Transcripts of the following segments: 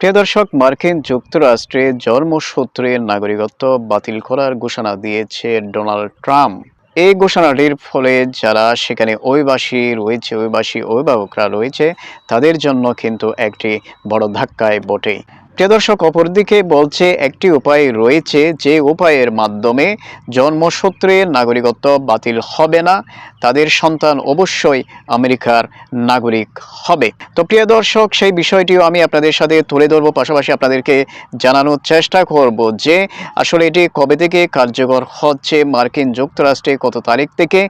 প্রিয় দর্শক, মার্কিন যুক্তরাষ্ট্রে জন্মসূত্রে নাগরিকত্ব বাতিল করার ঘোষণা দিয়েছে ডোনাল্ড ট্রাম্প। এই ঘোষণাটির ফলে যারা সেখানে অভিবাসী রয়েছে, অভিবাসী অভিভাবকরা রয়েছে, তাদের জন্য কিন্তু একটি বড় ধাক্কায় বটেই প্রিয় দর্শক, অপরদিকে বলছে, একটি উপায় রয়েছে যে উপায়ের মাধ্যমে জন্মসূত্রে নাগরিকত্ব বাতিল হবে না। তাদের সন্তান অবশ্যই আমেরিকার নাগরিক হবে। তো প্রিয় দর্শক, সেই বিষয়টিও আমি আপনাদের সাথে তুলে ধরবো। পাশাপাশি আপনাদেরকে জানানোর চেষ্টা করব যে, আসলে এটি কবে থেকে কার্যকর হচ্ছে মার্কিন যুক্তরাষ্ট্রে কত তারিখ থেকে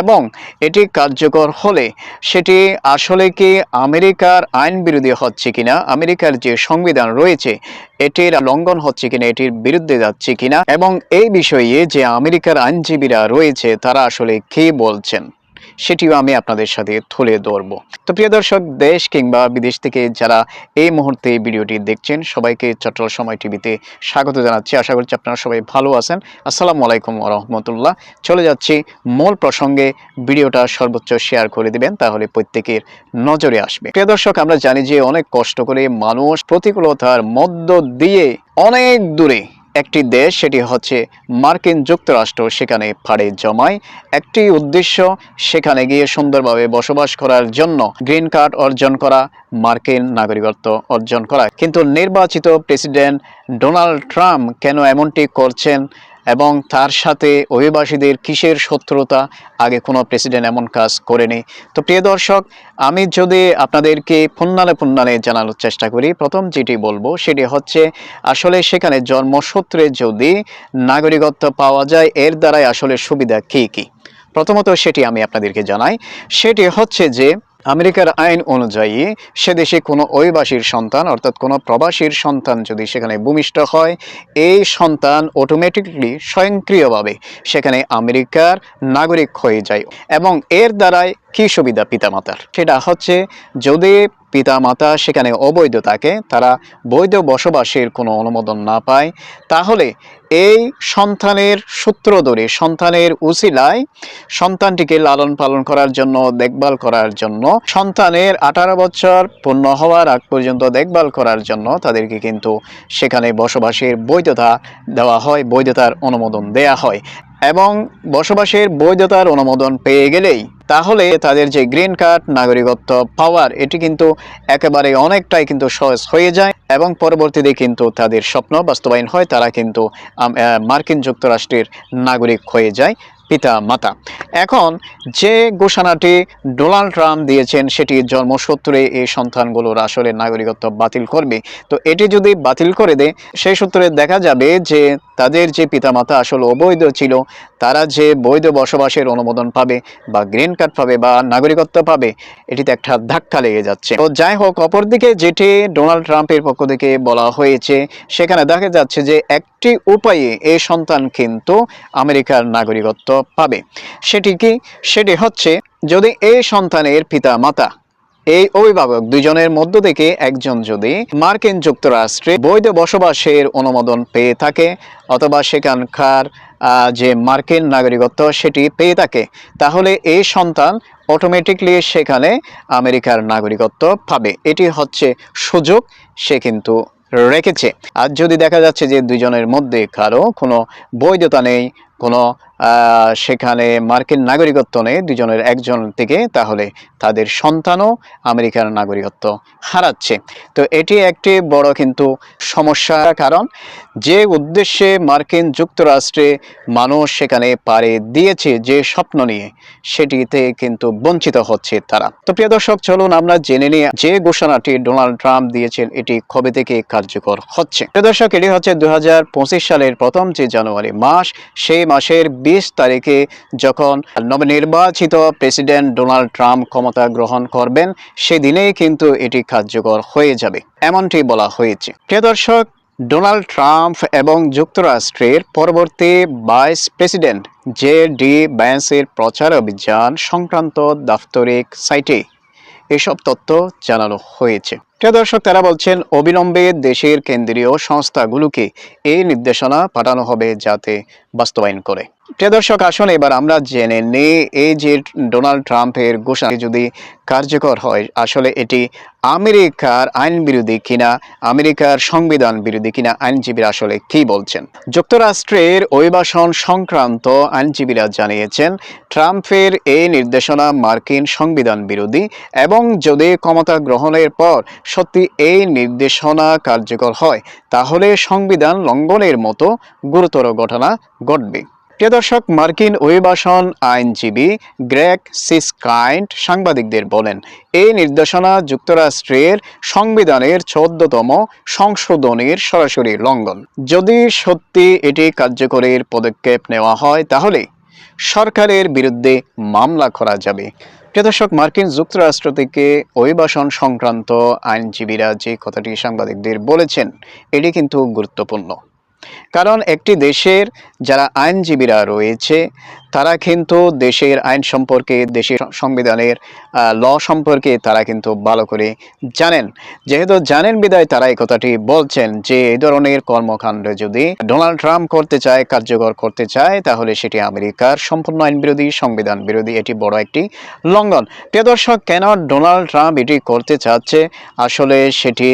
এবং এটি কার্যকর হলে সেটি আসলে কি আমেরিকার আইন বিরোধী হচ্ছে কিনা, আমেরিকার যে সংবিধান রয়েছে এটির লঙ্ঘন হচ্ছে কিনা, এটির বিরুদ্ধে যাচ্ছে কিনা, এবং এই বিষয়ে যে আমেরিকার আইনজীবীরা রয়েছে, তারা আসলে কি বলছেন? সেটিও আমি আপনাদের সাথে তুলে ধরবো। তো প্রিয় দর্শক, দেশ কিংবা বিদেশ থেকে যারা এই মুহূর্তে ভিডিওটি দেখছেন, সবাইকে চট্টল সময় টিভিতে স্বাগত জানাচ্ছি। আশা করছি আপনারা সবাই ভালো আছেন। আসসালামু আলাইকুম রহমতুল্লাহ। চলে যাচ্ছি মূল প্রসঙ্গে। ভিডিওটা সর্বোচ্চ শেয়ার করে দিবেন, তাহলে প্রত্যেকের নজরে আসবে। প্রিয় দর্শক, আমরা জানি যে অনেক কষ্ট করে মানুষ প্রতিকূলতার মধ্য দিয়ে অনেক দূরে একটি দেশ, সেটি হচ্ছে মার্কিন যুক্তরাষ্ট্র। সেখানে পাড়ে জমায়। একটি উদ্দেশ্য, সেখানে গিয়ে সুন্দরভাবে বসবাস করার জন্য গ্রিন কার্ড অর্জন করা, মার্কিন নাগরিকত্ব অর্জন করা। কিন্তু নির্বাচিত প্রেসিডেন্ট ডোনাল্ড ট্রাম্প কেন এমনটি করছেন? এবং তার সাথে অভিবাসীদের কিসের শত্রুতা? আগে কোনো প্রেসিডেন্ট এমন কাজ করেনি। তো প্রিয় দর্শক, আমি যদি আপনাদেরকে পুন্নালে পুন্নালে জানানোর চেষ্টা করি, প্রথম যেটি বলব সেটি হচ্ছে, আসলে সেখানে জন্মসূত্রে যদি নাগরিকত্ব পাওয়া যায়, এর দ্বারাই আসলে সুবিধা কী কী? প্রথমত সেটি আমি আপনাদেরকে জানাই। সেটি হচ্ছে যে আমেরিকার আইন অনুযায়ী সে দেশে কোনো অভিবাসীর সন্তান অর্থাৎ কোনো প্রবাসীর সন্তান যদি সেখানে ভূমিষ্ঠ হয়, এই সন্তান অটোমেটিকলি স্বয়ংক্রিয়ভাবে সেখানে আমেরিকার নাগরিক হয়ে যায় এবং এর দ্বারাই কী সুবিধা পিতামাতার? সেটা হচ্ছে যদি পিতামাতা সেখানে অবৈধ থাকে, তারা বৈধ বসবাসের কোনো অনুমোদন না পায়, তাহলে এই সন্তানের সূত্র ধরে, সন্তানের উসিলায় সন্তানটিকে লালন পালন করার জন্য, দেখভাল করার জন্য, সন্তানের আঠারো বছর পূর্ণ হওয়ার আগ পর্যন্ত দেখভাল করার জন্য তাদেরকে কিন্তু সেখানে বসবাসের বৈধতা দেওয়া হয়, বৈধতার অনুমোদন দেয়া হয়। এবং বসবাসের বৈধতার অনুমোদন পেয়ে গেলেই, তাহলে তাদের যে গ্রিন কার্ড, নাগরিকত্ব পাওয়ার এটি কিন্তু একেবারে অনেকটাই কিন্তু সহজ হয়ে যায় এবং পরবর্তীতে কিন্তু তাদের স্বপ্ন বাস্তবায়ন হয়, তারা কিন্তু মার্কিন যুক্তরাষ্ট্রের নাগরিক হয়ে যায় পিতা মাতা এখন যে ঘোষণাটি ডোনাল্ড ট্রাম্প দিয়েছেন, সেটি জন্মসূত্রে এই সন্তানগুলোর আসলে নাগরিকত্ব বাতিল করবে। তো এটি যদি বাতিল করে দেয়, সেই সূত্রে দেখা যাবে যে তাদের যে পিতামাতা আসলে অবৈধ ছিল, তারা যে বৈধ বসবাসের অনুমোদন পাবে বা গ্রিন কার্ড পাবে বা নাগরিকত্ব পাবে, এটিতে একটা ধাক্কা লেগে যাচ্ছে। তো যাই হোক, অপরদিকে যেটি ডোনাল্ড ট্রাম্পের পক্ষ থেকে বলা হয়েছে, সেখানে দেখা যাচ্ছে যে একটি উপায়ে এই সন্তান কিন্তু আমেরিকার নাগরিকত্ব পাবে। সেটি কি? সেটি হচ্ছে, যদি এই সন্তানের পিতা মাতা এই অভিভাবক দুজনের মধ্য থেকে একজন যদি মার্কিন যুক্তরাষ্ট্রে বৈধ বসবাসের অনুমোদন পেয়ে থাকে, অথবা সেখানকার যে মার্কিন নাগরিকত্ব সেটি পেয়ে থাকে, তাহলে এই সন্তান অটোমেটিকলি সেখানে আমেরিকার নাগরিকত্ব পাবে। এটি হচ্ছে সুযোগ, সে কিন্তু রেখেছে। আর যদি দেখা যাচ্ছে যে দুজনের মধ্যে কারও কোনো বৈধতা নেই, কোনো সেখানে মার্কিন নাগরিকত্ব নেই, দুজনের একজন থেকে, তাহলে তাদের সন্তানও আমেরিকার নাগরিকত্ব হারাচ্ছে। তো এটি একটি বড় কিন্তু সমস্যা কারণ। যে উদ্দেশ্যে মার্কিন যুক্তরাষ্ট্রে মানুষ সেখানে পারে দিয়েছে যে স্বপ্ন নিয়ে, সেটিতে কিন্তু বঞ্চিত হচ্ছে তারা। তো প্রিয় দর্শক, চলুন আমরা জেনে নিই যে ঘোষণাটি ডোনাল্ড ট্রাম্প দিয়েছেন, এটি কবে থেকে কার্যকর হচ্ছে। প্রিয় দর্শক, এটি হচ্ছে দু হাজার পঁচিশ সালের প্রথম যে জানুয়ারি মাস, সেই মাসের তারিখে যখন নবনির্বাচিত প্রেসিডেন্ট ডোনাল্ড ট্রাম্প ক্ষমতা গ্রহণ করবেন, সেদিনেই কিন্তু এটি কার্যকর হয়ে যাবে, এমনটি বলা হয়েছে। প্রিয় দর্শক, ডোনাল্ড ট্রাম্প এবং যুক্তরাষ্ট্রের পরবর্তী ভাইস প্রেসিডেন্ট জে ডি ব্যান্সের প্রচার অভিযান সংক্রান্ত দাপ্তরিক সাইটে এসব তথ্য জানানো হয়েছে। প্রিয় দর্শক, তারা বলছেন, অবিলম্বে দেশের কেন্দ্রীয় সংস্থাগুলোকে এই নির্দেশনা পাঠানো হবে যাতে বাস্তবায়ন করে। প্রিয় দর্শক আসলে এবার আমরা জেনে নিই, এই যে ডোনাল্ড ট্রাম্পের ঘোষণা যদি কার্যকর হয়, আসলে এটি আমেরিকার আইন বিরোধী কিনা, আমেরিকার সংবিধান বিরোধী কিনা, আইনজীবীরা আসলে কি বলছেন? যুক্তরাষ্ট্রের অভিবাসন সংক্রান্ত আইনজীবীরা জানিয়েছেন, ট্রাম্পের এই নির্দেশনা মার্কিন সংবিধান বিরোধী এবং যদি ক্ষমতা গ্রহণের পর সত্যি এই নির্দেশনা কার্যকর হয়, তাহলে সংবিধান লঙ্ঘনের মতো গুরুতর ঘটনা ঘটবে। প্রিয় দর্শক, মার্কিন অভিবাসন আইনজীবী গ্রেগ সিসকাইন্ট সাংবাদিকদের বলেন, এই নির্দেশনা যুক্তরাষ্ট্রের সংবিধানের চোদ্দতম সংশোধনীর সরাসরি লঙ্ঘন। যদি সত্যি এটি কার্যকরীর পদক্ষেপ নেওয়া হয়, তাহলে সরকারের বিরুদ্ধে মামলা করা যাবে। প্রিয় দর্শক, মার্কিন যুক্তরাষ্ট্র থেকে অভিবাসন সংক্রান্ত আইনজীবীরা যে কথাটি সাংবাদিকদের বলেছেন, এটি কিন্তু গুরুত্বপূর্ণ। কারণ একটি দেশের যারা আইনজীবীরা রয়েছে তারা কিন্তু দেশের আইন সম্পর্কে, দেশের সংবিধানের ল সম্পর্কে তারা কিন্তু ভালো করে জানেন। যেহেতু জানেন বিদায়, তারা এই কথাটি বলছেন যে এই ধরনের কর্মকাণ্ড যদি ডোনাল্ড ট্রাম্প করতে চায়, কার্যকর করতে চায়, তাহলে সেটি আমেরিকার সম্পূর্ণ আইন বিরোধী সংবিধান বিরোধী, এটি বড় একটি লঙ্ঘন। প্রিয় দর্শক, কেন ডোনাল্ড ট্রাম্প এটি করতে চাচ্ছে? আসলে সেটি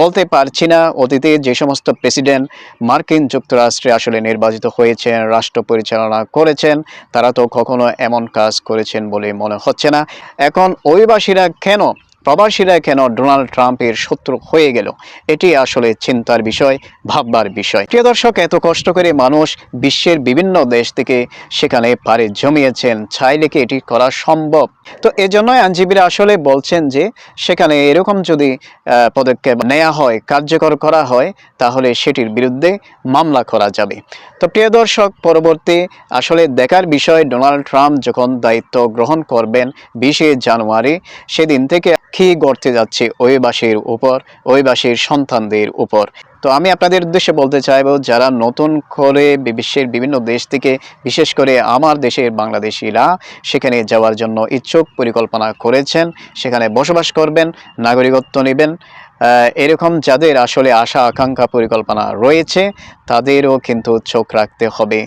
বলতে পারছি না। অতীতে যে সমস্ত প্রেসিডেন্ট মার্কিন যুক্তরাষ্ট্রে আসলে নির্বাচিত হয়েছেন, রাষ্ট্র পরিচালনা করেছেন তারা তো কখনো এমন কাজ করেছেন বলে মনে হচ্ছে না। এখন অভিবাসীরা কেন প্রবাসীরা কেন ডোনাল্ড ট্রাম্পের শত্রু হয়ে গেল? এটি আসলে চিন্তার বিষয়, ভাববার বিষয়। প্রিয় দর্শক, এত কষ্ট করে মানুষ বিশ্বের বিভিন্ন দেশ থেকে সেখানে পারে জমিয়েছেন, চাইলে কি এটি করা সম্ভব? তো এজন্যই আইনজীবীরা আসলে বলছেন যে, সেখানে এরকম যদি পদক্ষেপ নেওয়া হয়, কার্যকর করা হয়, তাহলে সেটির বিরুদ্ধে মামলা করা যাবে। তো প্রিয় দর্শক, পরবর্তী আসলে দেখার বিষয়, ডোনাল্ড ট্রাম্প যখন দায়িত্ব গ্রহণ করবেন বিশে জানুয়ারি, সেদিন থেকে কি গড়তে যাচ্ছে অভিবাসীর উপর অভিবাসীর সন্তানদের উপর। তো আমি আপনাদের উদ্দেশ্যে বলতে চাইব, যারা নতুন করে বিশ্বের বিভিন্ন দেশ থেকে, বিশেষ করে আমার দেশের বাংলাদেশিরা, সেখানে যাওয়ার জন্য ইচ্ছুক পরিকল্পনা করেছেন, সেখানে বসবাস করবেন, নাগরিকত্ব নেবেন এরকম যাদের আসলে আশা, আকাঙ্ক্ষা, পরিকল্পনা রয়েছে, তাদেরও কিন্তু চোখ রাখতে হবে।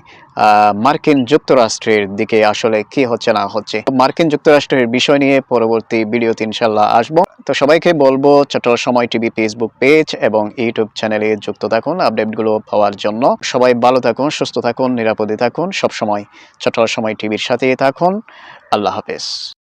মার্কিন যুক্তরাষ্ট্রের দিকে আসলে কি হচ্ছে না হচ্ছে। মার্কিন যুক্তরাষ্ট্রের বিষয় নিয়ে পরবর্তী ভিডিওতে ইনশাল্লাহ আসব। তো সবাইকে বলব, Chattogram Somoy TV Facebook page এবং ইউটিউব চ্যানেলে যুক্ত থাকুন, আপডেটগুলো পাওয়ার জন্য। সবাই ভালো থাকুন, সুস্থ থাকুন, নিরাপদে থাকুন। সবসময় চট্টগ্রাম সময় টিভির সাথে থাকুন। আল্লাহ হাফেজ।